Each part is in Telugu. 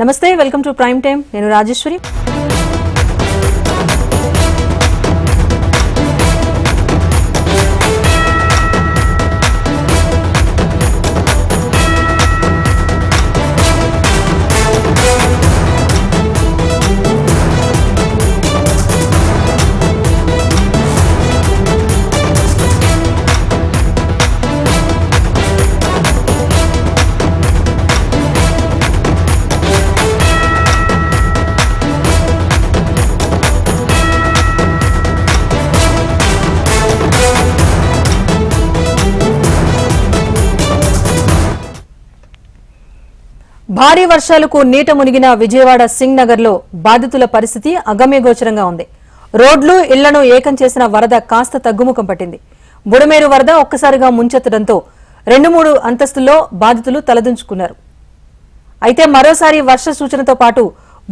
నమస్తే వెల్కమ్ టు ప్రైమ్ టైం నేను రాజేశ్వరి. భారీ వర్షాలకు నీట మునిగిన విజయవాడ సింగ్ నగర్లో బాధితుల పరిస్థితి అగమ్యగోచరంగా ఉంది. రోడ్లు ఇళ్ళను ఏకం చేసిన వరద కాస్త తగ్గుముఖం పట్టింది. బుడమేరు వరద ఒక్కసారిగా ముంచెత్తడంతో రెండు మూడు అంతస్తుల్లో బాధితులు తలదించుకున్నారు. అయితే మరోసారి వర్ష సూచనతో పాటు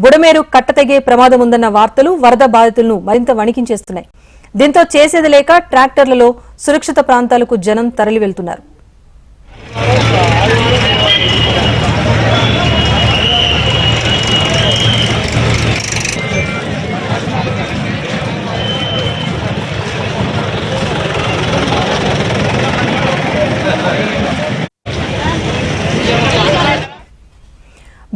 బుడమేరు కట్టతెగే ప్రమాదం ఉందన్న వార్తలు వరద బాధితులను మరింత వణికించేస్తున్నాయి. దీంతో చేసేది లేక ట్రాక్టర్లలో సురక్షిత ప్రాంతాలకు జనం తరలి వెళ్తున్నారు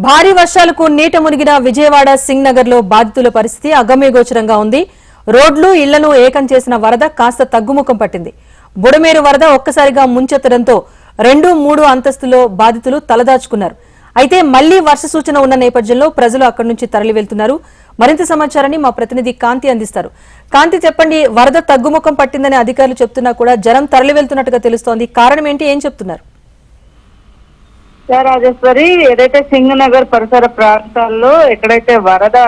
భారీ వర్షాలకు నీట మునిగిన విజయవాడ సింగ్ నగర్లో బాధితుల పరిస్థితి అగమ్యగోచరంగా ఉంది. రోడ్లు ఇళ్ళను ఏకం చేసిన వరద కాస్త తగ్గుముఖం పట్టింది. బుడమేరు వరద ఒక్కసారిగా ముంచెత్తడంతో రెండు మూడు అంతస్తులో బాధితులు తలదాచుకున్నారు. అయితే మళ్ళీ వర్ష సూచన ఉన్న నేపథ్యంలో ప్రజలు అక్కడి నుంచి తరలి వెళ్తున్నారు మరింత సమాచారాన్ని మా ప్రతినిధి కాంతి అందిస్తారు. కాంతి చెప్పండి వరద తగ్గుముఖం పట్టిందని అధికారులు చెప్తున్నా కూడా జనం తరలి వెళ్తున్నట్టుగా తెలుస్తోంది. కారణం ఏంటి? ఏం చెప్తున్నారు? రాజేశ్వరి ఏదైతే సింగనగర్ పరిసర ప్రాంతాల్లో ఎక్కడైతే వరద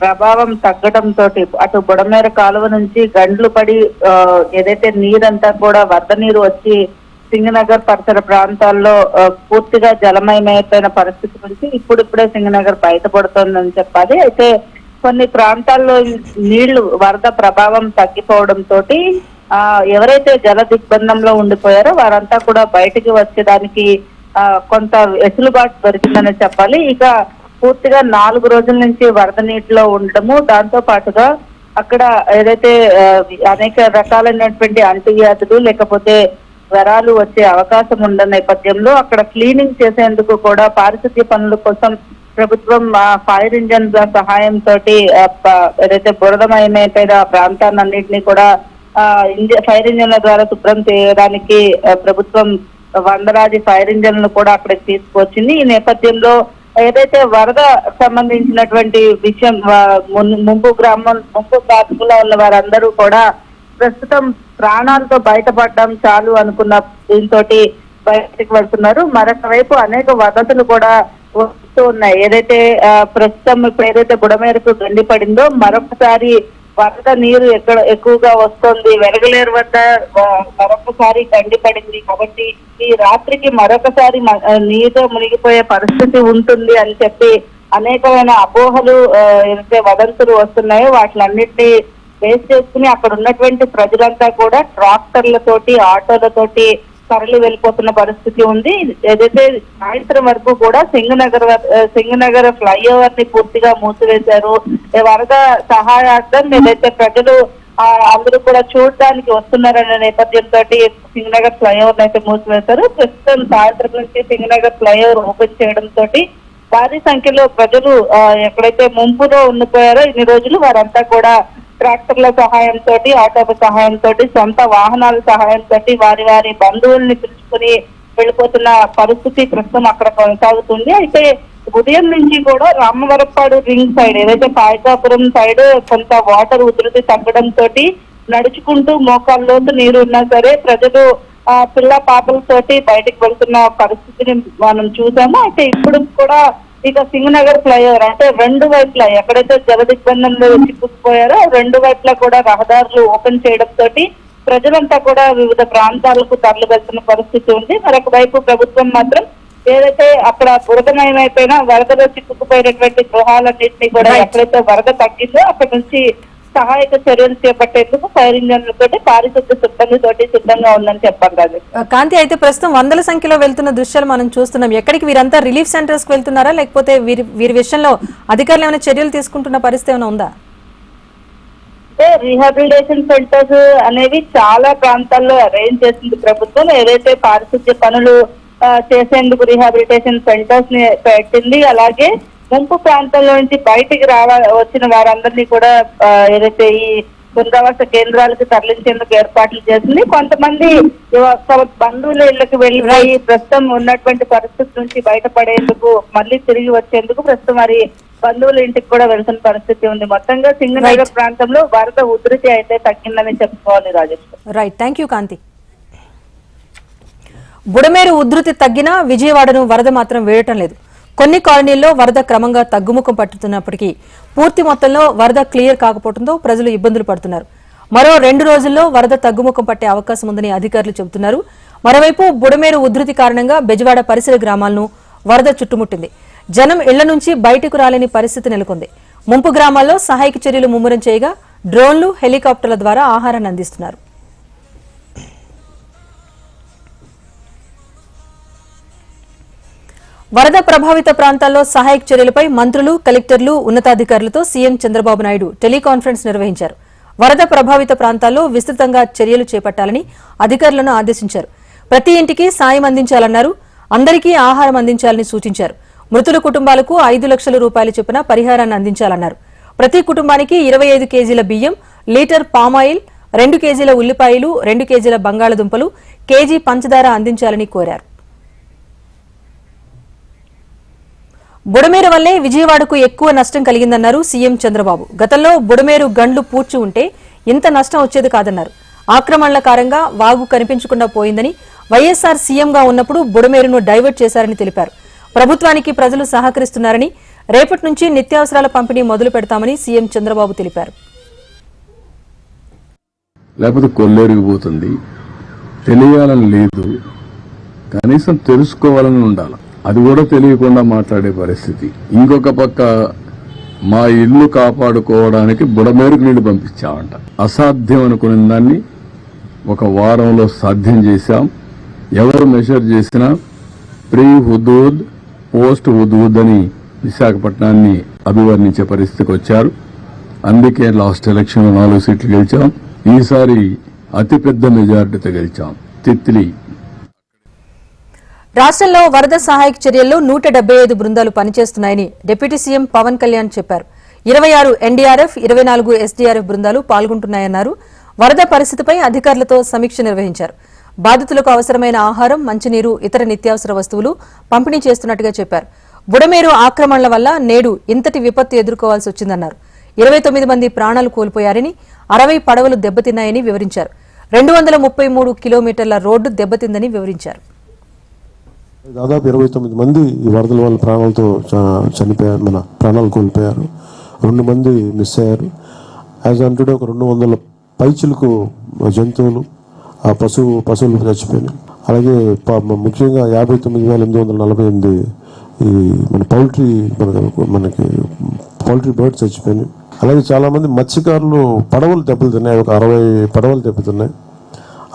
ప్రభావం తగ్గడంతో అటు బుడమేర కాలువ నుంచి గండ్లు పడి ఆ, ఏదైతే నీరంతా కూడా వరద నీరు వచ్చి సింగనగర్ పరిసర ప్రాంతాల్లో పూర్తిగా జలమయమైపోయిన పరిస్థితి నుంచి ఇప్పుడిప్పుడే సింగనగర్ బయటపడుతోందని చెప్పాలి. అయితే కొన్ని ప్రాంతాల్లో నీళ్ళు వరద ప్రభావం తగ్గిపోవడం తోటి ఆ ఎవరైతే జల దిగ్బంధంలో ఉండిపోయారో వారంతా కూడా బయటికి వచ్చేదానికి కొంత వెసులుబాటు దొరికిందని చెప్పాలి. ఇక పూర్తిగా నాలుగు రోజుల నుంచి వరద నీటిలో ఉండటము దాంతో పాటుగా అక్కడ ఏదైతే అనేక రకాలైనటువంటి అంటువ్యాధులు లేకపోతే జ్వరాలు వచ్చే అవకాశం ఉన్న నేపథ్యంలో అక్కడ క్లీనింగ్ చేసేందుకు కూడా పారిశుద్ధ్య పనుల కోసం ప్రభుత్వం ఫైర్ ఇంజన్ సహాయంతో ఏదైతే బురదమయమైపోయిన ప్రాంతాన్నింటినీ కూడా ఆ, ఇంజ- ఫైర్ ఇంజన్ల ద్వారా శుభ్రం చేయడానికి ప్రభుత్వం వందలాది ఫైర్ ఇంజన్లు కూడా అక్కడికి తీసుకొచ్చింది ఈ నేపథ్యంలో ఏదైతే వరద సంబంధించినటువంటి విషయం ముంపు గ్రామం ముంపు ప్రాంతంలో ఉన్న వారందరూ కూడా ప్రస్తుతం ప్రాణాలతో బయటపడడం చాలు అనుకున్న దీంతో బయటకు వెళ్తున్నారు. మరొక వైపు అనేక వదతులు కూడా వస్తూ ఉన్నాయి. ఏదైతే ప్రస్తుతం ఇప్పుడు ఏదైతే బుడమేరకు గండి పడిందో మరొకసారి వరద నీరు ఎక్కడ ఎక్కువగా వస్తుంది వెలగలేరు వద్ద మరొకసారి గండి పడింది కాబట్టి ఈ రాత్రికి మరొకసారి మ- మునిగిపోయే పరిస్థితి ఉంటుంది అని చెప్పి అనేకమైన అపోహలు ఏదైతే వదంతులు వస్తున్నాయో వాటిలన్నింటినీ బేస్ చేసుకుని అక్కడ ఉన్నటువంటి ప్రజలంతా కూడా ట్రాక్టర్లతోటి ఆటోలతోటి తరలి వెళ్ళిపోతున్న పరిస్థితి ఉంది. ఏదైతే సాయంత్రం వరకు కూడా సింగనగర్ సింగనగర్ ఫ్లైఓవర్ని పూర్తిగా మూసివేశారు. వరద సహాయార్థం ఏదైతే ప్రజలు ఆ, అందరూ కూడా చూడడానికి వస్తున్నారనే నేపథ్యంతో సింగనగర్ ఫ్లైఓవర్ అయితే మూసివేశారు. ప్రస్తుతం సాయంత్రం నుంచి సింగనగర్ ఫ్లైఓవర్ ఓపెన్ చేయడం తోటి భారీ సంఖ్యలో ప్రజలు ఎక్కడైతే ముంపులో ఉండిపోయారో ఇన్ని రోజులు వారంతా కూడా ట్రాక్టర్ల సహాయంతో ఆటోల సహాయంతో సొంత వాహనాల సహాయంతో వారి వారి బంధువుల్ని పిలుచుకుని వెళ్ళిపోతున్న పరిస్థితి ప్రస్తుతం అక్కడ కొనసాగుతుంది. అయితే ఉదయం నుంచి కూడా రామవరపాడు రింగ్ సైడ్ ఏదైతే పాయకాపురం సైడ్ కొంత వాటర్ ఉధృతి తగ్గడం తోటి నడుచుకుంటూ మోకాల్లోతు నీరు ఉన్నా సరే ప్రజలు ఆ పిల్ల పాపలతోటి బయటకు వెళ్తున్న పరిస్థితిని మనం చూసాము. అయితే ఇప్పుడు కూడా ఇక సింగనగర్ ఫ్లైఓవర్ అంటే రెండు వైపులా ఎక్కడైతే జల దిగ్బంధంలో చిక్కుకుపోయారో రెండు వైపులా కూడా రహదారులు ఓపెన్ చేయడం తోటి ప్రజలంతా కూడా వివిధ ప్రాంతాలకు తరలి వెళ్తున్న పరిస్థితి ఉంది మరొక వైపు ప్రభుత్వం మాత్రం ఏదైతే అక్కడ బురదమయమైపోయినా వరదలో చిక్కుకుపోయినటువంటి గృహాలన్నింటినీ కూడా. ఎక్కడైతే వరద తగ్గిందో అక్కడ నుంచి సహాయక చర్యలు చేపట్టేందుకు ఫైర్ ఇంజన్లతోటి పారిశుద్ధ్య సిబ్బంది తోటి సిద్ధంగా ఉందని చెప్పారు రాజేష్ ఆ, కాంతి అయితే ప్రస్తుతం వందల సంఖ్యలో వెళ్తున్న దృశ్యాలు మనం చూస్తున్నాం. ఎక్కడికి వీరంతా రిలీఫ్ సెంటర్స్కి వెళ్తున్నారా? లేకపోతే వీరి వీరి విషయంలో అధికారులు ఏమైనా చర్యలు తీసుకుంటున్న పరిస్థితి ఏమైనా ఉందా? అంటే రీహాబిలిటేషన్ సెంటర్స్ అనేవి చాలా ప్రాంతాల్లో అరేంజ్ చేసింది ప్రభుత్వం. ఏదైతే పారిశుద్ధ్య పనులు చేసేందుకు రీహాబిలిటేషన్ సెంటర్స్ని పెట్టింది అలాగే ముంపు ప్రాంతాల నుంచి బయటికి రావ వచ్చిన వారందరినీ కూడా ఏదైతే ఈ పునరావాస కేంద్రాలకు తరలించేందుకు ఏర్పాట్లు చేసింది. కొంతమంది తమ బంధువుల ఇళ్ళకు వెళ్ళిపోయి ప్రస్తుతం ఉన్నటువంటి పరిస్థితి నుంచి బయటపడేందుకు మళ్ళీ తిరిగి వచ్చేందుకు ప్రస్తుతం మరి బంధువుల ఇంటికి కూడా వెళ్తున్న పరిస్థితి ఉంది. మొత్తంగా సింగనగర్ ప్రాంతంలో వరద ఉధృతి అయితే తగ్గిందని చెప్పుకోవాలి Rajesh right thank you Kanthi Budameru ఉధృతి తగ్గినా విజయవాడను వరద మాత్రం వేయటం లేదు. కొన్ని కాలనీల్లో వరద క్రమంగా తగ్గుముఖం పట్టుతున్నప్పటికీ పూర్తి మొత్తంలో వరద క్లియర్ కాకపోవడంతో ప్రజలు ఇబ్బందులు పడుతున్నారు. మరో రెండు రోజుల్లో వరద తగ్గుముఖం పట్టే అవకాశం ఉందని అధికారులు చెబుతున్నారు. మరోవైపు బుడమేరు ఉధృతి కారణంగా బెజవాడ పరిసర గ్రామాలను వరద చుట్టుముట్టింది. జనం ఇళ్ళ నుంచి బయటకు రాలేని పరిస్థితి నెలకొంది. ముంపు గ్రామాల్లో సహాయక చర్యలు ముమ్మరం చేయగా డ్రోన్లు హెలికాప్టర్ల ద్వారా ఆహారాన్ని అందిస్తున్నారు. వరద ప్రభావిత ప్రాంతాల్లో సహాయక చర్యలపై మంత్రులు కలెక్టర్లు ఉన్నతాధికారులతో సీఎం చంద్రబాబు నాయుడు టెలికాన్ఫరెన్స్ నిర్వహించారు. వరద ప్రభావిత ప్రాంతాల్లో విస్తృతంగా చర్యలు చేపట్టాలని అధికారులను ఆదేశించారు. ప్రతి ఇంటికి సాయం అందించాలన్నారు. అందరికీ ఆహారం అందించాలని సూచించారు. మృతుల కుటుంబాలకు ఐదు లక్షల రూపాయల చొప్పున పరిహారాన్ని అందించాలన్నారు. ప్రతి కుటుంబానికి ఇరవై ఐదు కేజీల బియ్యం లీటర్ పామాయిల్ రెండు కేజీల ఉల్లిపాయలు రెండు కేజీల బంగాళదుంపలు కేజీ పంచదార అందించాలని కోరారు. బుడమేరు వల్లే విజయవాడకు ఎక్కువ నష్టం కలిగిందన్నారు సీఎం చంద్రబాబు. గతంలో బుడమేరు గండ్లు పూడ్చి ఉంటే ఇంత నష్టం వచ్చేది కాదన్నారు. ఆక్రమణల కారంగా వాగు కనిపించకుండా పోయిందని వైఎస్ఆర్ సీఎంగా ఉన్నప్పుడు బుడమేరును డైవర్ట్ చేశారని తెలిపారు. ప్రభుత్వానికి ప్రజలు సహకరిస్తున్నారని రేపటి నుంచి నిత్యావసరాల పంపిణీ మొదలు పెడతామని సీఎం చంద్రబాబు తెలిపారు. లేకపోతే తెలియాలని లేదు. కనీసం తెలుసుకోవాలని ఉండాలి. అది కూడా తెలియకుండా మాట్లాడే పరిస్థితి. ఇంకొక పక్క మా ఇల్లు కాపాడుకోవడానికి బుడమేరుకు నీళ్ళు పంపించామంట. అసాధ్యం అనుకునే దాన్ని ఒక వారంలో సాధ్యం చేశాం. ఎవరు మెషర్ చేసినా ప్రీ హుదూద్ పోస్ట్ హుదూద్ అని విశాఖపట్నాన్ని అభివర్ణించే పరిస్థితికి వచ్చారు. అందుకే లాస్ట్ ఎలక్షన్ నాలుగు సీట్లు గెలిచాం. ఈసారి అతిపెద్ద మెజార్టీతో గెలిచాం. తిత్లీ రాష్ట్రంలో వరద సహాయక చర్యల్లో నూట డెబ్బై ఐదు బృందాలు పనిచేస్తున్నాయని డిప్యూటీ సీఎం పవన్ కళ్యాణ్ చెప్పారు. ఇరవై ఆరు ఎన్డీఆర్ఎఫ్ ఇరవై నాలుగు ఎస్డీఆర్ఎఫ్ బృందాలు పాల్గొంటున్నాయన్నారు. వరద పరిస్థితిపై అధికారులతో సమీక్ష నిర్వహించారు. బాధితులకు అవసరమైన ఆహారం మంచినీరు ఇతర నిత్యావసర వస్తువులు పంపిణీ చేస్తున్నట్టుగా చెప్పారు. బుడమేరు ఆక్రమణల వల్ల నేడు ఇంతటి విపత్తు ఎదుర్కోవాల్సి వచ్చిందన్నారు. ఇరవై తొమ్మిది మంది ప్రాణాలు కోల్పోయారని అరవై పడవలు దెబ్బతిన్నాయని వివరించారు. రెండు వందల ముప్పై మూడు కిలోమీటర్ల రోడ్డు దెబ్బతిందని వివరించారు. దాదాపు ఇరవై తొమ్మిది మంది ఈ వరదల వల్ల ప్రాణాలతో చ- చనిపోయారు మన ప్రాణాలు కోల్పోయారు. రెండు మంది మిస్ అయ్యారు. యాజ్ అంటుడే ఒక రెండు వందల పైచులకు జంతువులు ఆ పశువు పశువులు చచ్చిపోయినాయి. అలాగే ముఖ్యంగా యాభై తొమ్మిది వేల ఎనిమిది వందల నలభై ఎనిమిది ఈ మన పౌల్ట్రీ మనకి మనకి పౌల్ట్రీ బర్డ్స్ చచ్చిపోయినాయి. అలాగే చాలామంది మత్స్యకారులు పడవలు దెబ్బతిన్నాయి ఒక అరవై పడవలు దెబ్బతిన్నాయి.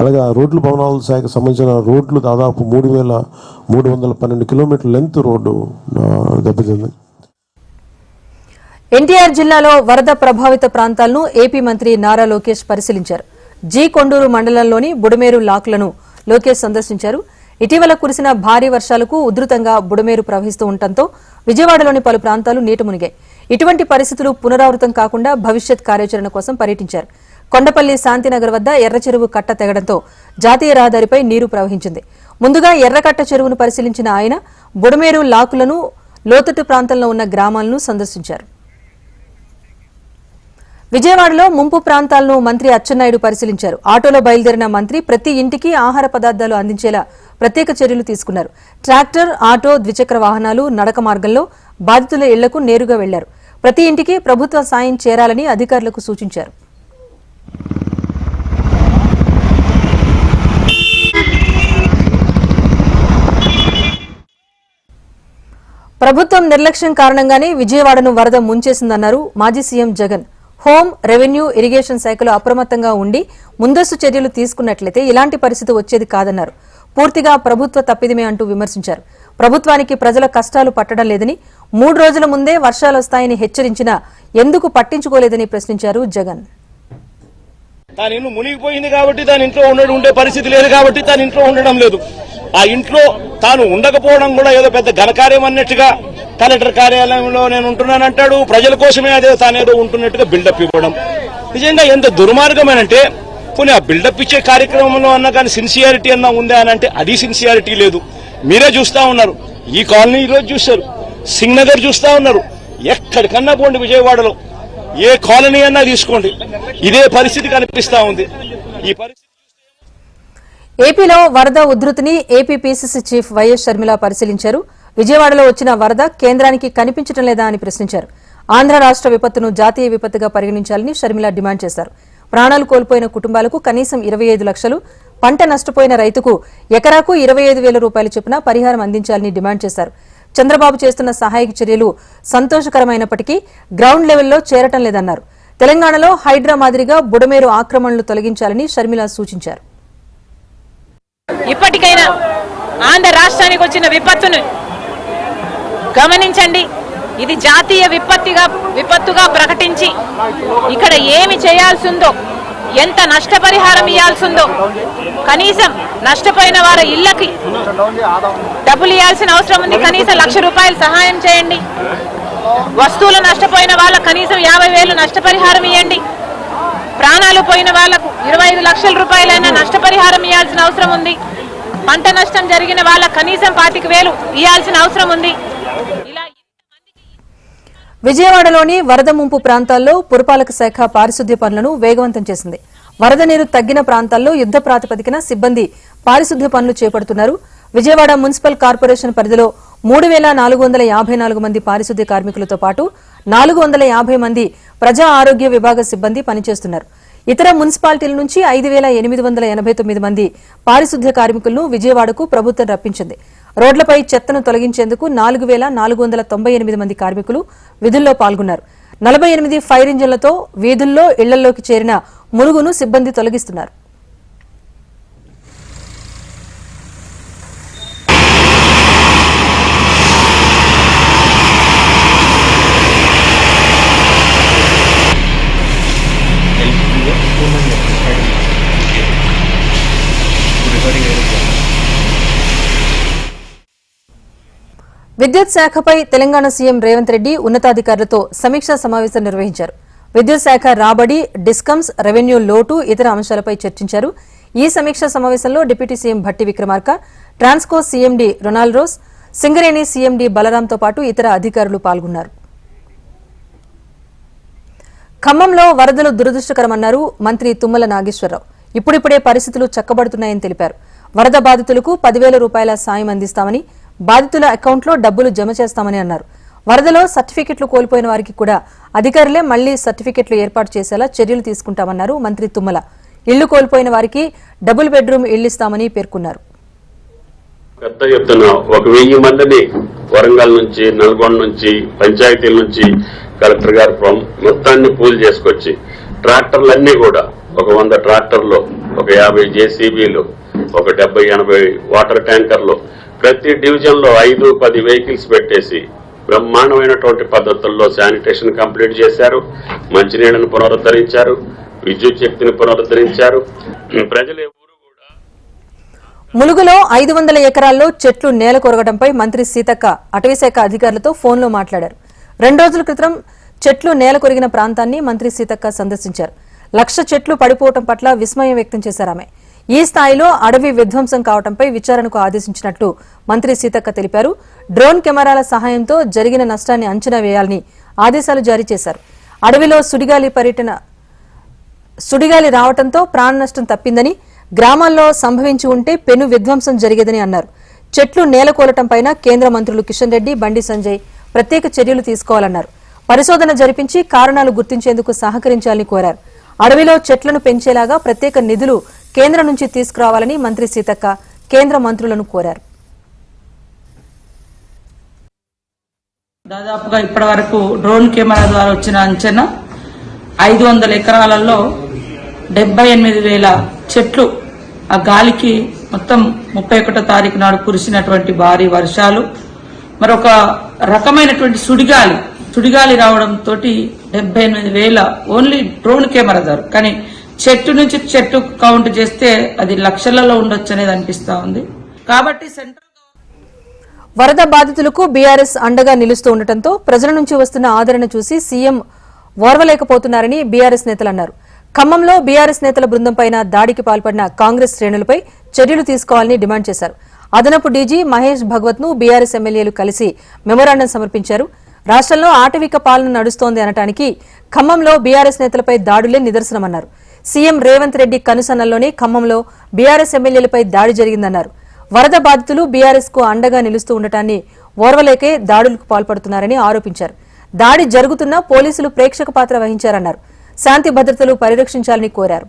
అలాగే ఆ రోడ్లు భవనాల శాఖకు సంబంధించిన రోడ్లు దాదాపు మూడు వేల మూడు వందల పన్నెండు కిలోమీటర్ల లెంత్ రోడ్డు దెబ్బతింది. ఎన్టీఆర్ జిల్లాలో వరద ప్రభావిత ప్రాంతాలను ఏపీ మంత్రి నారా లోకేష్ పరిశీలించారు. జీ కొండూరు మండలంలోని బుడమేరు లాక్లను లోకేష్ సందర్శించారు. ఇటీవల కురిసిన భారీ వర్షాలకు ఉధృతంగా బుడమేరు ప్రవహిస్తూ ఉండటంతో విజయవాడలోని పలు ప్రాంతాలు నీట మునిగాయి. ఇటువంటి పరిస్థితులు పునరావృతం కాకుండా భవిష్యత్ కార్యాచరణ కోసం పర్యటించారు. కొండపల్లి శాంతినగర్ వద్ద ఎర్ర చెరువు కట్ట తెగడంతో జాతీయ రహదారిపై నీరు ప్రవహించింది. ముందుగా ఎర్రకట్ట చెరువును పరిశీలించిన ఆయన బుడమేరు లాకులను లోతట్టు ప్రాంతంలో ఉన్న గ్రామాలను సందర్శించారు. విజయవాడలో ముంపు ప్రాంతాలను మంత్రి అచ్చెన్నాయుడు పరిశీలించారు. ఆటోలో బయలుదేరిన మంత్రి ప్రతి ఇంటికి ఆహార పదార్థాలు అందించేలా ప్రత్యేక చర్యలు తీసుకున్నారు. ట్రాక్టర్ ఆటో ద్విచక్ర వాహనాలు నడక మార్గంలో బాధితుల ఇళ్ళకు నేరుగా వెళ్ళారు. ప్రతి ఇంటికి ప్రభుత్వ సాయం చేరాలని అధికారులకు సూచించారు. ప్రభుత్వం నిర్లక్ష్యం కారణంగానే విజయవాడను వరద ముంచేసిందన్నారు మాజీ CM Jagan. Home revenue irrigation శాఖలు అప్రమత్తంగా ఉండి ముందస్తు చర్యలు తీసుకున్నట్లయితే ఇలాంటి పరిస్థితి వచ్చేది కాదన్నారు. పూర్తిగా ప్రభుత్వ తప్పిదమే అంటూ విమర్శించారు. ప్రభుత్వానికి ప్రజల కష్టాలు పట్టడం లేదని మూడు రోజుల ముందే వర్షాలు వస్తాయని హెచ్చరించినా ఎందుకు పట్టించుకోలేదని ప్రశ్నించారు జగన్. తన ఇల్లు మునిగిపోయింది కాబట్టి తన ఇంట్లో ఉండడం ఉండే పరిస్థితి లేదు కాబట్టి తన ఇంట్లో ఉండడం లేదు. ఆ ఇంట్లో తాను ఉండకపోవడం కూడా ఏదో పెద్ద ఘనకార్యం అన్నట్టుగా కలెక్టర్ కార్యాలయంలో నేను ఉంటున్నానంటాడు ప్రజల కోసమే అదే తానేదో ఉంటున్నట్టుగా బిల్డప్ ఇవ్వడం. నిజంగా ఎంత దుర్మార్గమేనంటే పోనీ ఆ బిల్డప్ ఇచ్చే కార్యక్రమంలో అన్నా కానీ సిన్సియారిటీ అన్నా ఉందా అని అంటే అది సిన్సియారిటీ లేదు. మీరే చూస్తా ఉన్నారు. ఈ కాలనీ ఈరోజు చూశారు. సింగ్ నగర్ చూస్తా ఉన్నారు. ఎక్కడికన్నా పోండి విజయవాడలో. ఏ కాలనీ అన్నా తీసుకోండి. ఇదే పరిస్థితి కనిపిస్తా ఉంది. ఈ పరిస్థితి ఏపీలో వరద ఉధృతిని AP PCC chief YS Sharmila పరిశీలించారు. విజయవాడలో వచ్చిన వరద కేంద్రానికి కనిపించడం లేదా అని ప్రశ్నించారు. ఆంధ్ర రాష్ట్ర విపత్తును జాతీయ విపత్తుగా పరిగణించాలని షర్మిల డిమాండ్ చేశారు. ప్రాణాలు కోల్పోయిన కుటుంబాలకు కనీసం ఇరవై ఐదు లక్షలు పంట నష్టపోయిన రైతుకు ఎకరాకు ఇరవై ఐదు వేల రూపాయల చొప్పున పరిహారం అందించాలని డిమాండ్ చేశారు. చంద్రబాబు చేస్తున్న సహాయక చర్యలు సంతోషకరమైనప్పటికీ గ్రౌండ్ లెవెల్లో చేరటం లేదన్నారు. తెలంగాణలో హైడ్రా మాదిరిగా బుడమేరు ఆక్రమణలు తొలగించాలని షర్మిల సూచించారు. ఇప్పటికైనా ఆంధ్ర రాష్ట్రానికి వచ్చిన విపత్తును గమనించండి. ఇది జాతీయ విపత్తిగా విపత్తుగా ప్రకటించి ఇక్కడ ఏమి చేయాల్సిందో ఎంత నష్టపరిహారం ఇవ్వాల్సిందో కనీసం నష్టపోయిన వారి ఇళ్ళకి డబ్బులు ఇవ్వాల్సిన అవసరం ఉంది. కనీసం లక్ష రూపాయలు సహాయం చేయండి. వస్తువులు నష్టపోయిన వాళ్ళ కనీసం యాభై వేలు నష్టపరిహారం ఇవ్వండి ప్రాణాలు పోయిన వాళ్ళకు ఇరవై ఐదు లక్షల రూపాయలైనా నష్టపరిహారం ఇవ్వాల్సిన అవసరం ఉంది. పంట నష్టం జరిగిన వాళ్ళ కనీసం పాతిక వేలు ఇవ్వాల్సిన అవసరం ఉంది. విజయవాడలోని వరద ముంపు ప్రాంతాల్లో పురపాలక శాఖ పారిశుద్ధ్య పనులను వేగవంతం చేసింది. వరద నీరు తగ్గిన ప్రాంతాల్లో యుద్ద ప్రాతిపదికన సిబ్బంది పారిశుద్ధ్య పనులు చేపడుతున్నారు. విజయవాడ మున్సిపల్ కార్పొరేషన్ పరిధిలో మూడు వేల నాలుగు వందల యాభై నాలుగు మంది పారిశుద్ధ్య కార్మికులతో పాటు నాలుగు వందల యాభై మంది ప్రజా ఆరోగ్య విభాగ సిబ్బంది పనిచేస్తున్నారు. ఇతర మున్సిపాలిటీల నుంచి ఐదు వేల ఎనిమిది వందల ఎనభై తొమ్మిది మంది పారిశుద్ధ్య కార్మికులను విజయవాడకు ప్రభుత్వం రప్పించింది. రోడ్లపై చెత్తను తొలగించేందుకు నాలుగు వేల నాలుగు వందల తొంభై ఎనిమిది మంది కార్మికులు విధుల్లో పాల్గొన్నారు. నలభై ఎనిమిది ఫైర్ ఇంజన్లతో వీధుల్లో ఇళ్ళలోకి చేరిన మురుగును సిబ్బంది తొలగిస్తున్నారు. విద్యుత్ శాఖపై తెలంగాణ సీఎం రేవంత్ రెడ్డి ఉన్నతాధికారులతో సమీక్షా సమావేశం నిర్వహించారు. విద్యుత్ శాఖ రాబడి డిస్కమ్స్ రెవెన్యూ లోటు ఇతర అంశాలపై చర్చించారు. ఈ సమీక్షా సమావేశంలో deputy CM Bhatti Vikramarka Transco CMD Ronald Singareni CMD బలరాంతో పాటు ఇతర అధికారులు పాల్గొన్నారు. ఖమ్మంలో వరదలు దురదృష్టకరమన్నారు మంత్రి తుమ్మల నాగేశ్వరరావు. ఇప్పుడిప్పుడే పరిస్థితులు చక్కబడుతున్నాయని తెలిపారు. వరద బాధితులకు పదివేల రూపాయల సాయం అందిస్తామని బాధితుల అకౌంట్లో డబ్బులు జమ చేస్తామని అన్నారు. వరదలో సర్టిఫికెట్లు కోల్పోయిన వారికి కూడా అధికారులే మళ్ళీ సర్టిఫికెట్లు ఏర్పాటు చేసేలా చర్యలు తీసుకుంటామన్నారు మంత్రి తుమ్మల. ఇళ్ళు కోల్పోయిన వారికి డబుల్ బెడ్రూమ్ ఇళ్ళిస్తామని పేర్కొన్నారు. పెద్ద ఎత్తున ఒక వెయ్యి మందిని వరంగల్ నుంచి నల్గొండ నుంచి పంచాయతీల నుంచి కలెక్టర్ గారు మొత్తాన్ని పూజ చేసుకొచ్చి ట్రాక్టర్లన్నీ కూడా ఒక వంద ట్రాక్టర్లు ఒక యాభై జేసీబీలు ఒక డెబ్బై ఎనభై వాటర్ ట్యాంకర్లు ప్రతి డివిజన్లో ఐదు పది వెహికల్స్ పెట్టేసి బ్రహ్మాండమైనటువంటి పద్ధతుల్లో శానిటేషన్ కంప్లీట్ చేశారు. మంచినీళ్ళను పునరుద్ధరించారు. విద్యుత్ శక్తిని పునరుద్ధరించారు. ప్రజలు ములుగులో ఐదు వందల ఎకరాల్లో చెట్లు నేల కొరగడంపై మంత్రి సీతక్క అటవీశాఖ అధికారులతో ఫోన్లో మాట్లాడారు. రెండు రోజుల క్రితం చెట్లు నేల కొరిగిన ప్రాంతాన్ని మంత్రి సీతక్క సందర్శించారు. లక్ష చెట్లు పడిపోవటం పట్ల విస్మయం వ్యక్తం చేశారు ఆమె. ఈ స్థాయిలో అడవి విధ్వంసం కావడంపై విచారణకు ఆదేశించినట్లు మంత్రి సీతక్క తెలిపారు. డ్రోన్ కెమెరాల సహాయంతో జరిగిన నష్టాన్ని అంచనా వేయాలని ఆదేశాలు జారీ చేశారు. అడవిలో సుడిగాలి పర్యటన సుడిగాలి రావడంతో ప్రాణ నష్టం తప్పిందని గ్రామాల్లో సంభవించి ఉంటే పెను విధ్వంసం జరిగేదని అన్నారు. చెట్లు నేలకూలటంపైన కేంద్ర మంత్రులు కిషన్ రెడ్డి బండి సంజయ్ ప్రత్యేక చర్యలు తీసుకోవాలన్నారు. పరిశోధన జరిపించి కారణాలు గుర్తించేందుకు సహకరించాలని కోరారు. అడవిలో చెట్లను పెంచేలాగా ప్రత్యేక నిధులు కేంద్రం నుంచి తీసుకురావాలని మంత్రి సీతక్క కేంద్ర మంత్రులను కోరారు. దాదాపుగా ఇప్పటి వరకు డ్రోన్ కెమెరా ద్వారా వచ్చిన అంచనా ఐదు వందల ఎకరాలలో డెబ్బై ఎనిమిది వేల చెట్లు ఆ గాలికి మొత్తం ముప్పై ఒకటో తారీఖు నాడు కురిసినటువంటి భారీ వర్షాలు మరొక రకమైనటువంటి సుడిగాలి సుడిగాలి రావడంతో డెబ్బై ఎనిమిది వేల ఓన్లీ డ్రోన్ కెమెరా ధర కానీ చెట్టు నుంచి చెట్టు కౌంట్ చేస్తే అది లక్షలలో ఉండొచ్చు అనేది అనిపిస్తా ఉంది. కాబట్టి సెంట్రల్ వరద బాధితులకు బీఆర్ఎస్ అండగా నిలుస్తూ ఉండటంతో ప్రజల నుంచి వస్తున్న ఆదరణ చూసి సీఎం ఓర్వలేకపోతున్నారని బీఆర్ఎస్ నేతలు అన్నారు. ఖమ్మంలో బీఆర్ఎస్ నేతల బృందంపైన దాడికి పాల్పడిన కాంగ్రెస్ శ్రేణులపై చర్యలు తీసుకోవాలని డిమాండ్ చేశారు. అదనపు డీజీ మహేష్ భగవత్ను బీఆర్ఎస్ ఎమ్మెల్యేలు కలిసి మెమోరాండం సమర్పించారు. రాష్ట్రంలో ఆటవిక పాలన నడుస్తోంది అనటానికి ఖమ్మంలో బీఆర్ఎస్ నేతలపై దాడులే నిదర్శనమన్నారు. సీఎం రేవంత్ రెడ్డి కనుసన్నల్లోనే ఖమ్మంలో బీఆర్ఎస్ ఎమ్మెల్యేలపై దాడి జరిగిందన్నారు. వరద బాధితులు బీఆర్ఎస్కు అండగా నిలుస్తూ ఉండటాన్ని ఓర్వలేకే దాడులకు పాల్పడుతున్నారని ఆరోపించారు. దాడి జరుగుతున్నా పోలీసులు ప్రేక్షక పాత్ర వహించారన్నారు. శాంతి భద్రతలు పరిరక్షించాలని కోరారు.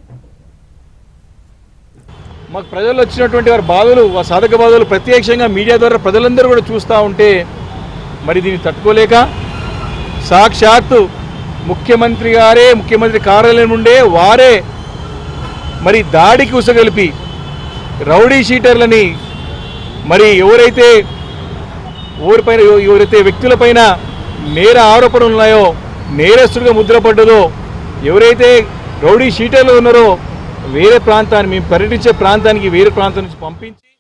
మాకు ప్రజలు వచ్చినటువంటి వారి బాధలు సాధక బాధలు ప్రత్యక్షంగా మీడియా ద్వారా ప్రజలందరూ కూడా చూస్తూ ఉంటే మరి దీన్ని తట్టుకోలేక సాక్షాత్తు ముఖ్యమంత్రి గారే ముఖ్యమంత్రి కార్యాలయం నుండే వారే మరి దాడికి ఉసగలిపి రౌడీ షీటర్లని మరి ఎవరైతే ఎవరిపైన ఎవరైతే వ్యక్తులపైన నేర ఆరోపణలు ఉన్నాయో నేరస్తుడిగా ముద్రపడ్డదో ఎవరైతే రౌడీ షీటర్లు ఉన్నారో వేరే ప్రాంతాన్ని మేము పర్యటించే ప్రాంతానికి వేరే ప్రాంతం నుంచి పంపించి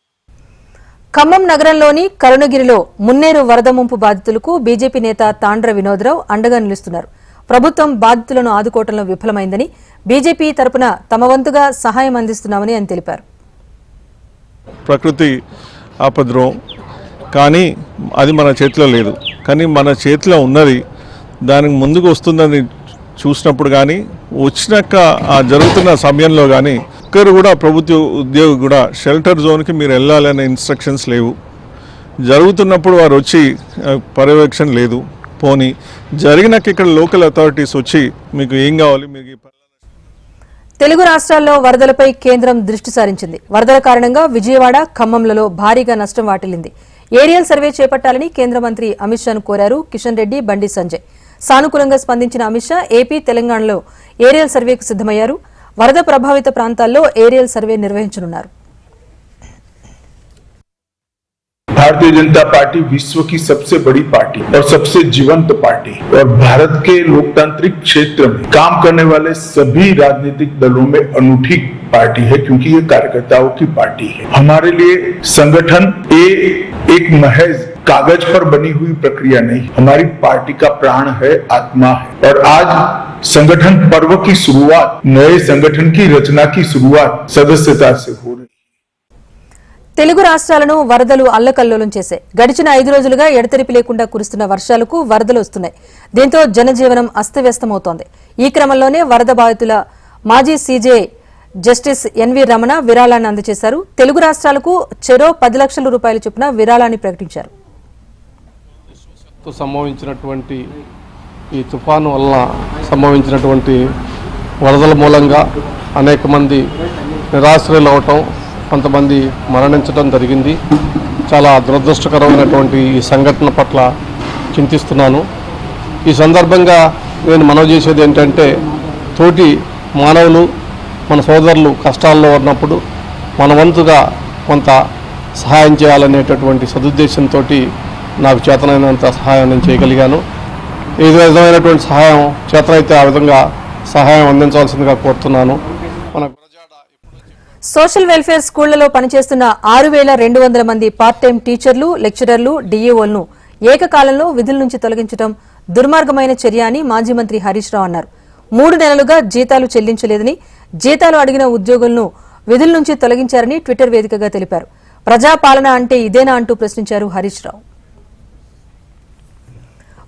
ఖమ్మం నగరంలోని కరుణగిరిలో మున్నేరు వరద ముంపు బాధితులకు బీజేపీ నేత తాండ్ర వినోద్రావు అండగా నిలుస్తున్నారు. ప్రభుత్వం బాధితులను ఆదుకోవటంలో విఫలమైందని బీజేపీ తరపున తమ వంతుగా సహాయం అందిస్తున్నామని ఆయన తెలిపారు. ప్రకృతి ఆపద్రవం కానీ అది మన చేతిలో లేదు. కానీ మన చేతిలో ఉన్నది దానికి ముందుకు వస్తుందని చూసినప్పుడు కానీ వచ్చినాక ఆ జరుగుతున్న సమయంలో కానీ ఒక్కరు కూడా ప్రభుత్వ ఉద్యోగి కూడా షెల్టర్ జోన్కి మీరు వెళ్ళాలనే ఇన్స్ట్రక్షన్స్ లేవు. జరుగుతున్నప్పుడు వారు వచ్చి పర్యవేక్షణ లేదు. పోని జరిగినాక ఇక్కడ లోకల్ అథారిటీస్ వచ్చి మీకు ఏం కావాలి మీకు తెలుగు రాష్ట్రాల్లో వరదలపై కేంద్రం దృష్టి సారించింది. వరదల కారణంగా విజయవాడ ఖమ్మంలలో భారీగా నష్టం వాటిల్లింది. ఏరియల్ సర్వే చేపట్టాలని కేంద్ర మంత్రి అమిత్ షాను కోరారు. కిషన్ రెడ్డి బండి సంజయ్. సానుకూలంగా స్పందించిన అమిత్ షా ఏపీ తెలంగాణలో ఏరియల్ సర్వేకు సిద్దమయ్యారు వరద ప్రభావిత ప్రాంతాల్లో ఏరియల్ సర్వే నిర్వహించనున్నారు भारतीय जनता पार्टी विश्व की सबसे बड़ी पार्टी और सबसे जीवंत पार्टी और भारत के लोकतांत्रिक क्षेत्र में काम करने वाले सभी राजनीतिक दलों में अनूठी पार्टी है क्योंकि ये कार्यकर्ताओं की पार्टी है हमारे लिए संगठन ये एक महज कागज पर बनी हुई प्रक्रिया नहीं हमारी पार्टी का प्राण है आत्मा है और आज संगठन पर्व की शुरुआत नए संगठन की रचना की शुरुआत सदस्यता से हो रही है తెలుగు రాష్ట్రాలను వరదలు అల్లకల్లోలం చేశాయి గడిచిన ఐదు రోజులుగా ఎడతెరిపి లేకుండా కురుస్తున్న వర్షాలకు వరదలు వస్తున్నాయి దీంతో జనజీవనం అస్తవ్యస్తమవుతోంది ఈ క్రమంలోనే వరద బాధితుల మాజీ CJ justice N V Ramana విరాళాన్ని అందజేశారు తెలుగు రాష్ట్రాలకు చెరో పది లక్షల రూపాయల చొప్పున విరాళాన్ని ప్రకటించారు తో సంభవించినటువంటి ఈ తుఫాను వలన సంభవించినటువంటి వరదల మూలంగా అనేక మంది నిరాశ్రయులు అవటం కొంతమంది మరణించడం జరిగింది. చాలా దురదృష్టకరమైనటువంటి ఈ సంఘటన పట్ల చింతిస్తున్నాను. ఈ సందర్భంగా నేను మనవి చేసేది ఏంటంటే తోటి మానవులు మన సోదరులు కష్టాల్లో ఉన్నప్పుడు మన వంతుగా కొంత సహాయం చేయాలనేటటువంటి సదుద్దేశంతో నాకు చేతనైనంత సహాయం నేను చేయగలిగాను. ఏ విధమైనటువంటి సహాయం చేతనైతే ఆ విధంగా సహాయం అందించవలసిందిగా కోరుతున్నాను. మన సోషల్ వెల్ఫేర్ స్కూళ్ళలో పనిచేస్తున్న ఆరు వేల రెండు వందల మంది పార్ట్ టైం టీచర్లు లెక్చరర్లు డీఏఓలను ఏకకాలంలో విధుల నుంచి తొలగించడం దుర్మార్గమైన చర్య అని మాజీ మంత్రి హరీష్ రావు అన్నారు. మూడు నెలలుగా జీతాలు చెల్లించలేదని జీతాలు అడిగిన ఉద్యోగులను విధుల నుంచి తొలగించారని ట్విట్టర్ వేదికగా తెలిపారు. ప్రజాపాలన అంటే ఇదేనా అంటూ ప్రశ్నించారు హరీష్ రావు.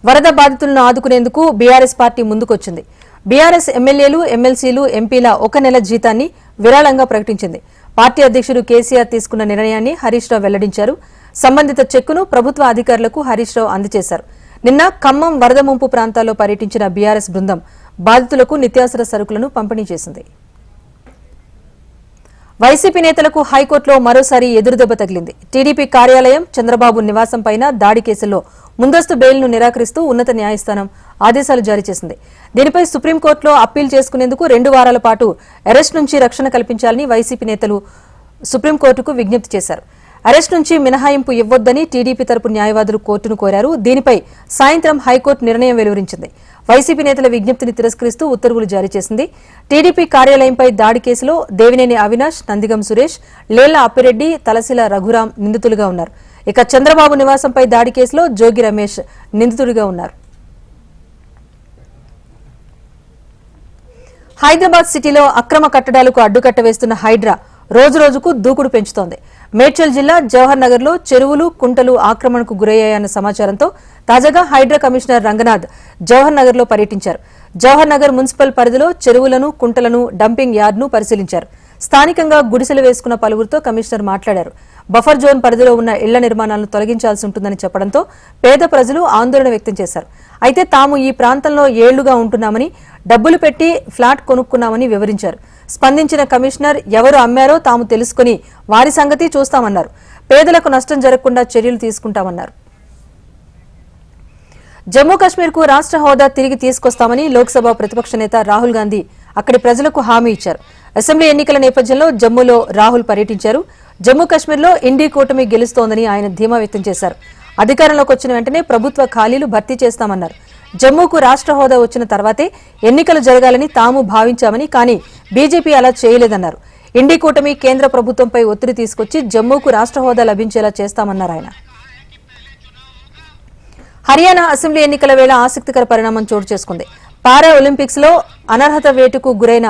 వరద బాధితులను ఆదుకునేందుకు బీఆర్ఎస్ పార్టీ ముందుకొచ్చింది. బీఆర్ఎస్ ఎమ్మెల్యేలు ఎమ్మెల్సీలు ఎంపీల ఒక నెల జీతాన్ని విరాళంగా ప్రకటించింది. పార్టీ అధ్యక్షుడు కేసీఆర్ తీసుకున్న నిర్ణయాన్ని హరీష్ రావు వెల్లడించారు. సంబంధిత చెక్కును ప్రభుత్వ అధికారులకు హరీష్ రావు అందజేశారు. నిన్న ఖమ్మం వరద ముంపు ప్రాంతాల్లో పర్యటించిన బీఆర్ఎస్ బృందం బాధితులకు నిత్యావసర సరుకులను పంపిణీ చేసింది. వైసీపీ నేతలకు హైకోర్టులో మరోసారి ఎదురుదెబ్బ తగిలింది. టీడీపీ కార్యాలయం చంద్రబాబు నివాసం పైన దాడి కేసుల్లో ముందస్తు బెయిల్ను నిరాకరిస్తూ ఉన్నత న్యాయస్థానం ఆదేశాలు జారీ చేసింది. దీనిపై సుప్రీంకోర్టులో అప్పీల్ చేసుకునేందుకు రెండు వారాల పాటు అరెస్ట్ నుంచి రక్షణ కల్పించాలని వైసీపీ నేతలు సుప్రీంకోర్టుకు విజ్ఞప్తి చేశారు. అరెస్ట్ నుంచి మినహాయింపు ఇవ్వొద్దని టీడీపీ తరపు న్యాయవాదులు కోర్టును కోరారు. దీనిపై సాయంత్రం హైకోర్టు నిర్ణయం వెలువరించింది. వైసీపీ నేతల విజ్ఞప్తిని తిరస్కరిస్తూ ఉత్తర్వులు జారీ చేసింది. టీడీపీ కార్యాలయంపై దాడి కేసులో దేవినేని అవినాష్ నందిగం సురేష్ లేళ్ళ అప్పిరెడ్డి తలసిల రఘురాం నిందితులుగా ఉన్నారు. ఇక చంద్రబాబు నివాసంపై దాడి కేసులో జోగి రమేష్ నిందితుడిగా ఉన్నారు. హైదరాబాద్ సిటీలో అక్రమ కట్టడాలకు అడ్డుకట్ట వేస్తున్న హైడ్రా రోజు రోజుకు దూకుడు పెంచుతోంది. మేడ్చల్ జిల్లా జవహర్ నగర్లో చెరువులు కుంటలు ఆక్రమణకు గురయ్యాయన్న సమాచారంతో తాజాగా హైడ్రా కమిషనర్ రంగనాథ్ జవహర్ నగర్లో పర్యటించారు. జవహర్ నగర్ మున్సిపల్ పరిధిలో చెరువులను కుంటలను డంపింగ్ యార్డ్ను పరిశీలించారు. స్థానికంగా గుడిసెలు వేసుకున్న పలువురితో కమిషనర్ మాట్లాడారు. బఫర్ జోన్ పరిధిలో ఉన్న ఇళ్ళ నిర్మాణాలను తొలగించాల్సి ఉంటుందని చెప్పడంతో పేద ప్రజలు ఆందోళన వ్యక్తం చేశారు. అయితే తాము ఈ ప్రాంతంలో ఏళ్ళుగా ఉంటున్నామని డబ్బులు పెట్టి ఫ్లాట్ కొనుక్కున్నామని వివరించారు. స్పందించిన కమిషనర్ ఎవరు అమ్మారో తాము తెలుసుకుని వారి సంగతి చూస్తామన్నారు. పేదలకు నష్టం జరగకుండా చర్యలు తీసుకుంటామన్నారు. జమ్మూ కశ్మీర్కు రాష్ట్ర హోదా తిరిగి తీసుకొస్తామని లోక్సభ ప్రతిపక్ష నేత రాహుల్ గాంధీ అక్కడి ప్రజలకు హామీ ఇచ్చారు. అసెంబ్లీ ఎన్నికల నేపథ్యంలో జమ్మూలో రాహుల్ పర్యటించారు. జమ్మూ కశ్మీర్లో ఇండీ కూటమి గెలుస్తోందని ఆయన ధీమా వ్యక్తం చేశారు. అధికారంలోకి వచ్చిన వెంటనే ప్రభుత్వ ఖాళీలు భర్తీ చేస్తామన్నారు. జమ్మూకు రాష్ట్ర హోదా వచ్చిన తర్వాతే ఎన్నికలు జరగాలని తాము భావించామని కానీ బీజేపీ అలా చేయలేదన్నారు. ఇండి కూటమి కేంద్ర ప్రభుత్వంపై ఒత్తిడి తీసుకొచ్చి జమ్మూకు రాష్ట్ర హోదా లభించేలా చేస్తామన్నారు ఆయన. హర్యానా అసెంబ్లీ ఎన్నికల వేళ ఆసక్తికర పరిణామం చోటు చేసుకుంది. పారా ఒలింపిక్స్లో అనర్హత వేటుకు గురైన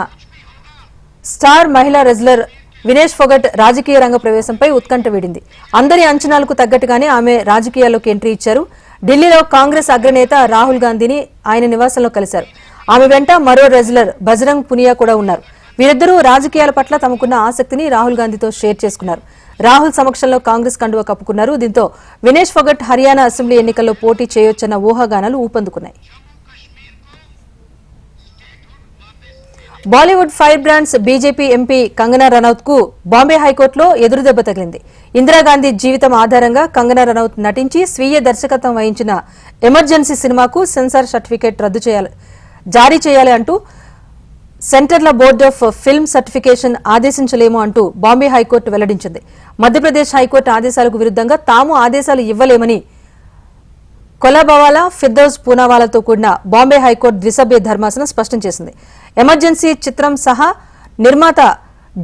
స్టార్ మహిళా రెజ్లర్ వినేష్ ఫొగట్ రాజకీయ రంగ ప్రవేశంపై ఉత్కంఠ వీడింది. అందరి అంచనాలకు తగ్గట్టుగానే ఆమె రాజకీయాల్లోకి ఎంట్రీ ఇచ్చారు. ఢిల్లీలో కాంగ్రెస్ అగ్రనేత రాహుల్ గాంధీని ఆయన నివాసంలో కలిశారు. ఆమె వెంట మరో రెజ్లర్ బజరంగ్ పునియా కూడా ఉన్నారు. వీరిద్దరూ రాజకీయాల పట్ల తమకున్న ఆసక్తిని రాహుల్ గాంధీతో షేర్ చేసుకున్నారు. రాహుల్ సమక్షంలో కాంగ్రెస్ కండువ కప్పుకున్నారు. దీంతో వినేష్ ఫొగట్ హర్యానా అసెంబ్లీ ఎన్నికల్లో పోటీ చేయొచ్చన్న ఊహాగానాలు ఊపందుకున్నాయి. Bollywood fire brands BJP MP Kangana రనౌత్కు Bombay హైకోర్టులో ఎదురుదెబ్బ తగిలింది. ఇందిరాగాంధీ జీవితం ఆధారంగా కంగనా రనౌత్ నటించి స్వీయ దర్శకత్వం వహించిన ఎమర్జెన్సీ సినిమాకు సెన్సార్ సర్టిఫికేట్ రద్దు చేయాలి జారీ చేయాలి అంటూ సెంటర్ల బోర్డ్ ఆఫ్ ఫిల్మ్ సర్టిఫికేషన్ ఆదేశించలేము అంటూ బాంబే హైకోర్టు వెల్లడించింది. మధ్యప్రదేశ్ హైకోర్టు ఆదేశాలకు విరుద్ధంగా తాము ఆదేశాలు ఇవ్వలేమని కొలాబవాలా ఫిర్దౌస్ పూనావాలతో కూడిన బాంబే హైకోర్టు ద్విసభ్య ధర్మాసనం స్పష్టం చేసింది. ఎమర్జెన్సీ చిత్రం సహా నిర్మాత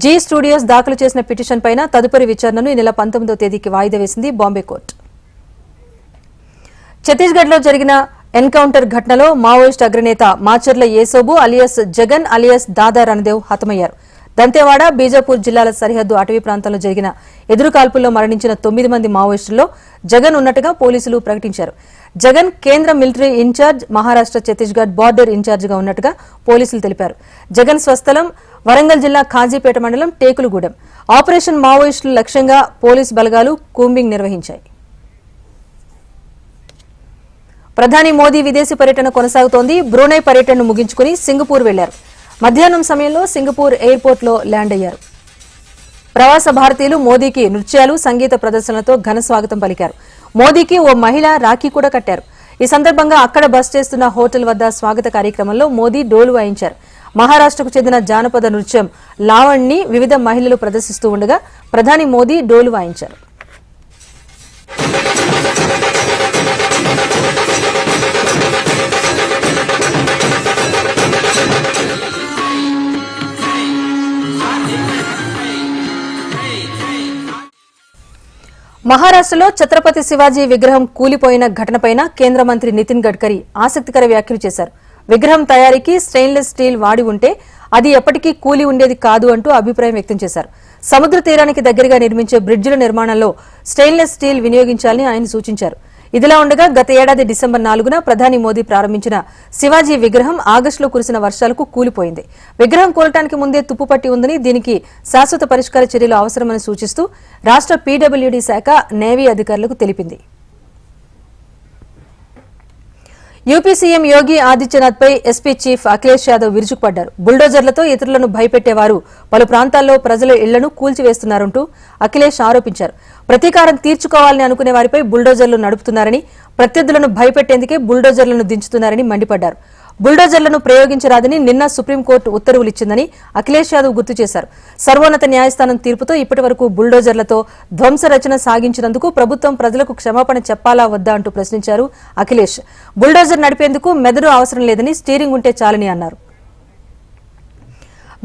జీ స్టూడియోస్ దాఖలు చేసిన పిటిషన్ పైన తదుపరి విచారణను ఈ నెల పంతొమ్మిదో తేదీకి వాయిదా వేసింది బాంబే కోర్టు. ఛత్తీస్గఢ్లో జరిగిన ఎన్కౌంటర్ ఘటనలో మావోయిస్ట్ అగ్రనేత మాచర్ల ఏసోబు అలియస్ జగన్ అలియస్ దాదా రణదేవ్ హతమయ్యారు. దంతేవాడ బీజాపూర్ జిల్లాల సరిహద్దు అటవీ ప్రాంతంలో జరిగిన ఎదురుకాల్పుల్లో మరణించిన తొమ్మిది మంది మావోయిస్టుల్లో జగన్ ఉన్నట్టుగా పోలీసులు ప్రకటించారు. జగన్ కేంద్ర military incharge Maharashtra Chhattisgarh border ఇన్ఛార్జిగా ఉన్నట్టుగా పోలీసులు తెలిపారు. జగన్ స్వస్థలం వరంగల్ జిల్లా ఖాజీపేట మండలం టేకులగూడెం. ఆపరేషన్ మావోయిస్టుల లక్ష్యంగా పోలీసు బలగాలు కూంబింగ్ నిర్వహించాయి. ప్రధాని మోదీ విదేశీ పర్యటన కొనసాగుతోంది. బ్రూనై పర్యటనను ముగించుకుని సింగపూర్ వెళ్ళారు. మధ్యాహ్నం సమయంలో సింగపూర్ ఎయిర్పోర్ట్లో ల్యాండ్ అయ్యారు. ప్రవాస భారతీయులు మోదీకి నృత్యాలు సంగీత ప్రదర్శనలతో ఘన స్వాగతం పలికారు. మోదీకి ఓ మహిళ రాఖీ కూడా కట్టారు. ఈ సందర్భంగా అక్కడ బస్ చేస్తున్న హోటల్ వద్ద స్వాగత కార్యక్రమంలో మోదీ డోలు వాయించారు. మహారాష్ట్రకు చెందిన జానపద నృత్యం లావణ్ని వివిధ మహిళలు ప్రదర్శిస్తూ ఉండగా ప్రధాని మోదీ డోలు వాయించారు. మహారాష్ట్రలో ఛత్రపతి శివాజీ విగ్రహం కూలిపోయిన ఘటనపైన కేంద్ర మంత్రి నితిన్ గడ్కరీ ఆసక్తికర వ్యాఖ్యలు చేశారు. విగ్రహం తయారీకి స్టెయిన్లెస్ స్టీల్ వాడి ఉంటే అది ఎప్పటికీ కూలి ఉండేది కాదు అంటూ అభిప్రాయం వ్యక్తం చేశారు. సముద్ర తీరానికి దగ్గరగా నిర్మించే బ్రిడ్జిల నిర్మాణంలో స్టెయిన్లెస్ స్టీల్ వినియోగించాలని ఆయన సూచించారు. ఇదిలా ఉండగా గత ఏడాది డిసెంబర్ నాలుగున ప్రధాని మోదీ ప్రారంభించిన శివాజీ విగ్రహం ఆగస్టులో కురిసిన వర్షాలకు కూలిపోయింది. విగ్రహం కూలటానికి ముందే తుప్పుపట్టి ఉందని దీనికి శాశ్వత పరిష్కార చర్యలు అవసరమని సూచిస్తూ రాష్ట్ర పీడబ్ల్యూడీ శాఖ నేవీ అధికారులకు తెలిపింది. యూపీ సీఎం యోగి ఆదిత్యనాథ్ పై ఎస్పీ చీఫ్ అఖిలేష్ యాదవ్ విరుచుకుపడ్డారు. బుల్డోజర్లతో ఇతరులను భయపెట్టేవారు. పలు ప్రాంతాల్లో ప్రజల ఇళ్ళను కూల్చివేస్తున్నారంటూ అఖిలేష్ ఆరోపించారు. ప్రతీకారం తీర్చుకోవాలని అనుకునే వారిపై బుల్డోజర్లు నడుపుతున్నారని ప్రత్యర్థులను భయపెట్టేందుకే బుల్డోజర్లను దించుతున్నారని మండిపడ్డారు. బుల్డోజర్లను ప్రయోగించరాదని నిన్న సుప్రీంకోర్టు ఉత్తర్వులు ఇచ్చిందని అఖిలేష్ యాదవ్ గుర్తు చేశారు. సర్వోన్నత న్యాయస్థానం తీర్పుతో ఇప్పటి వరకు బుల్డోజర్లతో ధ్వంస రచన సాగించినందుకు ప్రభుత్వం ప్రజలకు క్షమాపణ చెప్పాలా వద్దా అంటూ ప్రశ్నించారు అఖిలేష్. బుల్డోజర్ నడిపేందుకు మెదడు అవసరం లేదని స్టీరింగ్ ఉంటే చాలని అన్నారు.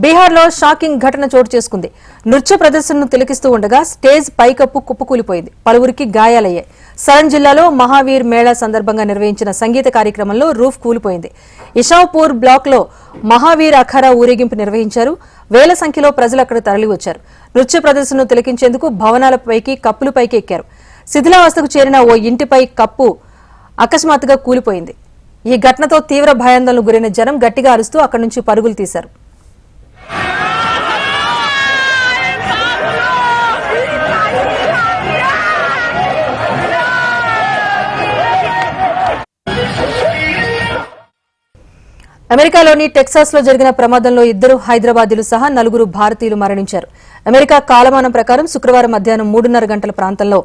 బీహార్లో షాకింగ్ ఘటన చోటు చేసుకుంది. నృత్య ప్రదర్శనను తిలకిస్తూ ఉండగా స్టేజ్ పైకప్పు కుప్పకూలిపోయింది. పలువురికి గాయాలయ్యాయి. సరన్ జిల్లాలో మహావీర్ మేళా సందర్భంగా నిర్వహించిన సంగీత కార్యక్రమంలో రూఫ్ కూలిపోయింది. ఇషావ్పూర్ బ్లాక్లో మహావీర్ అఖారా ఊరేగింపు నిర్వహించారు. వేల సంఖ్యలో ప్రజలు అక్కడ తరలివచ్చారు. నృత్య ప్రదర్శనను తిలకించేందుకు భవనాలపైకి కప్పులపైకి ఎక్కారు. శిథిలావస్థకు చేరిన ఓ ఇంటిపై కప్పు అకస్మాత్తుగా కూలిపోయింది. ఈ ఘటనతో తీవ్ర భయాందోళనకు గురైన జనం గట్టిగా అరుస్తూ అక్కడి నుంచి పరుగులు తీశారు. అమెరికాలోని టెక్సాస్లో జరిగిన ప్రమాదంలో ఇద్దరు హైదరాబాదీలు సహా నలుగురు భారతీయులు మరణించారు. అమెరికా కాలమానం ప్రకారం శుక్రవారం మధ్యాహ్నం మూడున్నర గంటల ప్రాంతంలో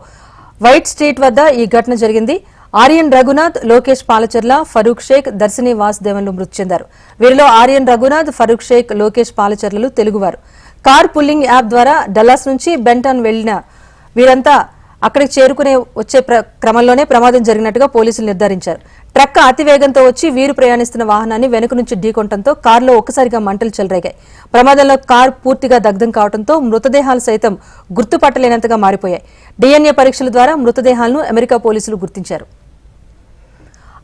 వైట్ స్ట్రీట్ వద్ద ఈ ఘటన జరిగింది. ఆర్యన్ రఘునాథ్ లోకేష్ పాలచర్ల ఫరూక్ షేక్ దర్శిని వాసుదేవన్లు మృతి చెందారు. వీరిలో ఆర్యన్ రఘునాథ్ ఫరూక్ షేక్ లోకేష్ పాలచర్లలు తెలుగువారు. కార్ పుల్లింగ్ యాప్ ద్వారా డల్లాస్ నుంచి బెంటాన్ వెళ్ళిన వీరంతా అక్కడికి చేరుకునే వచ్చే ప్ర- క్రమంలోనే ప్రమాదం జరిగినట్టుగా పోలీసులు నిర్ధారించారు. ట్రక్ అతివేగంతో వచ్చి వీరు ప్రయాణిస్తున్న వాహనాన్ని వెనుక నుంచి ఢీకొనడంతో కారులో ఒక్కసారిగా మంటలు చెలరేగాయి. ప్రమాదంలో కారు పూర్తిగా దగ్ధం కావడంతో మృతదేహాలు సైతం గుర్తుపట్టలేనంతగా మారిపోయాయి. డిఎన్ఏ పరీక్షల ద్వారా మృతదేహాలను అమెరికా పోలీసులు గుర్తించారు.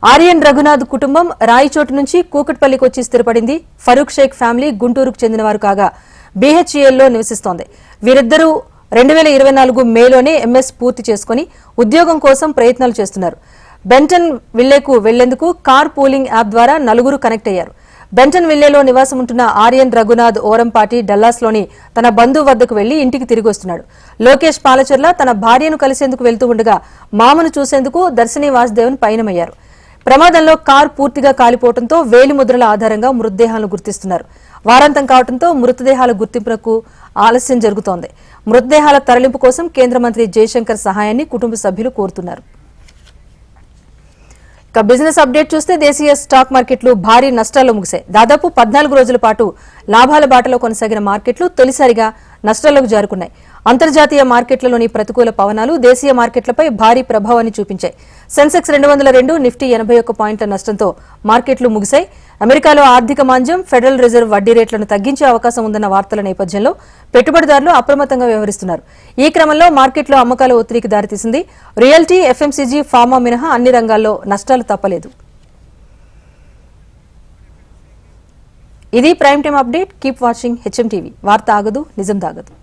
ఆర్యన్ రఘునాథ్ కుటుంబం రాయిచోటు నుంచి కూకట్పల్లికి వచ్చి స్థిరపడింది. ఫరూక్ షేక్ ఫ్యామిలీ గుంటూరుకు చెందినవారు కాగా బీహెచ్ఈఎల్లో నివసిస్తోంది. వీరిద్దరూ రెండు వేల ఇరవై నాలుగు మేలోనే ఎంఎస్ పూర్తి చేసుకుని ఉద్యోగం కోసం ప్రయత్నాలు చేస్తున్నారు. బెంటన్ విల్లేకు వెళ్ళేందుకు కార్ పూలింగ్ యాప్ ద్వారా నలుగురు కనెక్ట్ అయ్యారు. బెంటన్ విల్లేలో నివాసం ఉంటున్న ఆర్యన్ రఘునాథ్ ఓరంపాటి డల్లాస్లోని తన బంధువు వద్దకు వెళ్ళి ఇంటికి తిరిగి వస్తున్నాడు. లోకేష్ పాలచర్ల తన భార్యను కలిసేందుకు వెళ్తూ ఉండగా మామను చూసేందుకు దర్శిని వాసుదేవన్ పయనమయ్యారు. ప్రమాదంలో కారు పూర్తిగా కాలిపోవడంతో వేలిముద్రల ఆధారంగా మృతదేహాలను గుర్తిస్తున్నారు. వారాంతం కావడంతో మృతదేహాల గుర్తింపునకు ఆలస్యం జరుగుతోంది. మృతదేహాల తరలింపు కోసం కేంద్ర మంత్రి జయశంకర్ సహాయాన్ని కుటుంబ సభ్యులు కోరుతున్నారు. ఇక బిజినెస్ అప్డేట్ చూస్తే దేశీయ స్టాక్ మార్కెట్లు భారీ నష్టాల్లో ముగిశాయి. దాదాపు పద్నాలుగు రోజుల పాటు లాభాల బాటలో కొనసాగిన మార్కెట్లు తొలిసారిగా నష్టాల్లోకి జారుకున్నాయి. అంతర్జాతీయ మార్కెట్లలోని ప్రతికూల పవనాలు దేశీయ మార్కెట్లపై భారీ ప్రభావాన్ని చూపించాయి. సెన్సెక్స్ రెండు వందల రెండు నిఫ్టీ ఎనభై ఒక్క పాయింట్ల నష్టంతో మార్కెట్లు ముగిశాయి. అమెరికాలో ఆర్థిక మాంద్యం ఫెడరల్ రిజర్వ్ వడ్డీ రేట్లను తగ్గించే అవకాశం ఉందన్న వార్తల నేపథ్యంలో పెట్టుబడిదారులు అప్రమత్తంగా వ్యవహరిస్తున్నారు. ఈ క్రమంలో మార్కెట్లో అమ్మకాల ఒత్తిడికి దారితీసింది. రియల్టీ ఎఫ్ఎంసీజీ ఫార్మా మినహా అన్ని రంగాల్లో నష్టాలు తప్పలేదు. ఇది prime time update. Keep watching HM TV. వార్త ఆగదు నిజం దాగదు